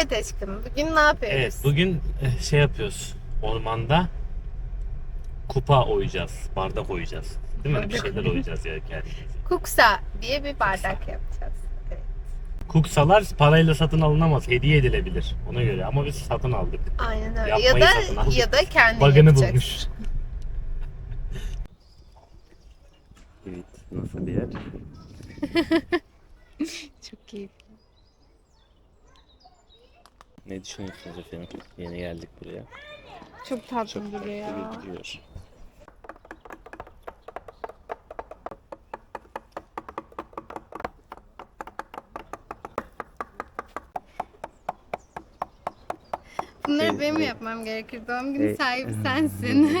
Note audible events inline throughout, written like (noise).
Evet aşkım bugün ne yapıyoruz? Evet bugün eh, şey yapıyoruz. Ormanda kupa oyacağız. Bardak oyacağız. Değil mi? Bir şeyler oyacağız ya kendimize. Kuksa diye bir bardak yapacağız. Evet. Kuksalar parayla satın alınamaz. Hediye edilebilir. Ona göre ama biz satın aldık. Aynen öyle. Yapmayı Ya satın da aldık. ya da kendi Bug'ını yapacaksın. bulmuş. Evet. Nasıl bir yer? (laughs) Çok keyifli. Ne düşünüyorsunuz efendim? Yeni geldik buraya. Çok tatlı duruyor ya. duruyor. Bunları Evet, benim evet. yapmam gerekir. Doğum günü Evet. sahibi (laughs) sensin. (laughs)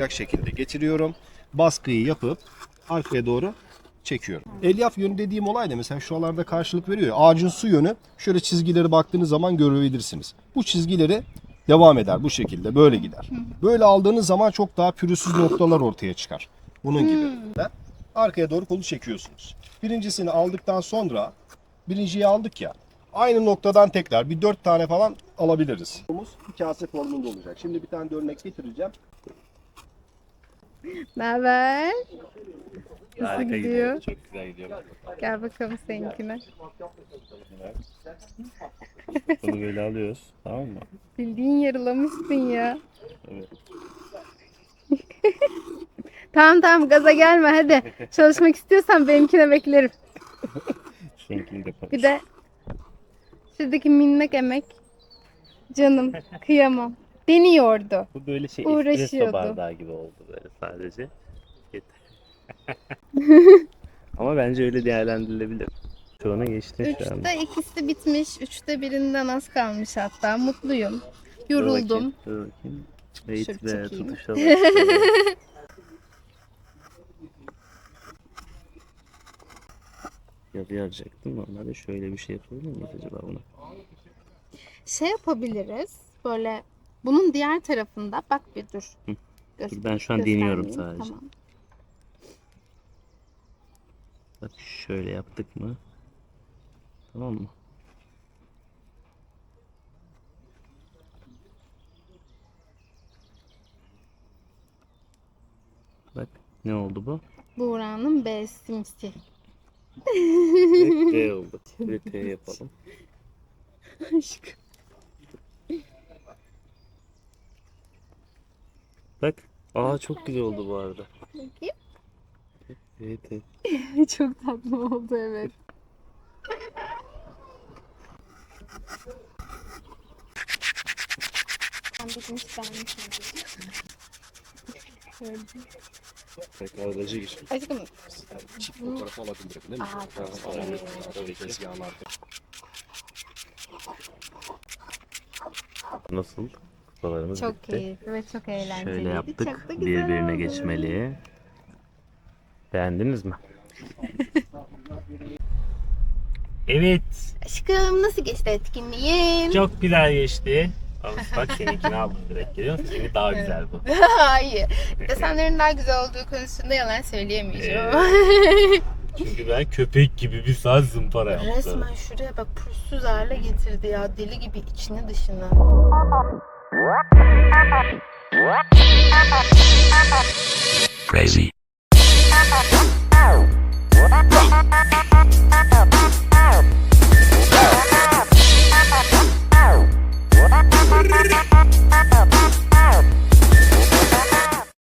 olacak şekilde getiriyorum. Baskıyı yapıp arkaya doğru çekiyorum. Elyaf yönü dediğim olay da mesela şuralarda karşılık veriyor. ya, Ağacın su yönü şöyle çizgileri baktığınız zaman görebilirsiniz. Bu çizgileri devam eder bu şekilde böyle gider. Böyle aldığınız zaman çok daha pürüzsüz noktalar ortaya çıkar. Bunun gibi. Arkaya doğru kolu çekiyorsunuz. Birincisini aldıktan sonra birinciyi aldık ya aynı noktadan tekrar bir dört tane falan alabiliriz. Bir kase formunda olacak. Şimdi bir tane de örnek getireceğim. Haber? Nasıl Harika gidiyor? Çok güzel gidiyor. Gel bakalım seninkine. Bunu böyle alıyoruz. Tamam mı? Bildiğin yarılamışsın ya. Evet. (laughs) Tamam tamam gaza gelme hadi. Çalışmak istiyorsan benimkine beklerim. (laughs) Seninkini de Bir de şuradaki minnak emek. Canım kıyamam. Deniyordu. Bu böyle şey Uğraşıyordu. espresso bardağı gibi oldu böyle sadece. Yeter. (laughs) Ama bence öyle değerlendirilebilir. Çoğuna geçti şu anda. Üçte ikisi bitmiş. Üçte birinden az kalmış hatta. Mutluyum. Dur Yoruldum. bakayım, Dur bakayım. Şöyle Wait be çekeyim. tutuşa bak. Yazı yazacaktım. Normalde şöyle bir şey yapabilir miyiz acaba buna? Şey yapabiliriz. Böyle bunun diğer tarafında bak bir dur. Hı. Göster- Dur, ben şu an deniyorum sadece. Tamam. Bak şöyle yaptık mı? Tamam mı? Bak ne oldu bu? Buğra'nın besimsi. Ve T oldu. (laughs) Bir T yapalım. Aşkım. Bak. Aa çok güzel oldu bu arada. Bakayım. Evet, evet. (laughs) Çok tatlı oldu evet. Ben bitmiş aracı gir. Aşkım Çift fotoğraf alabilirim değil mi? Aa, tabii. Tabii, tabii tezgahlar. Nasıl? Kupalarımız çok bitti. keyifli ve çok eğlenceliydi. Şöyle yaptık. Çok da güzel Birbirine oldu. geçmeli. Beğendiniz mi? (laughs) evet. Aşkım nasıl geçti etkinliğin? Çok güzel geçti. Al, Bak seninkini aldım direkt görüyor musun? Seninki daha güzel bu. (laughs) Hayır. Desenlerin daha güzel olduğu konusunda yalan söyleyemeyeceğim. (laughs) Çünkü ben köpek gibi bir saat zımpara yaptım. Resmen şuraya bak pürüzsüz hale getirdi ya. Deli gibi içini dışını. Crazy.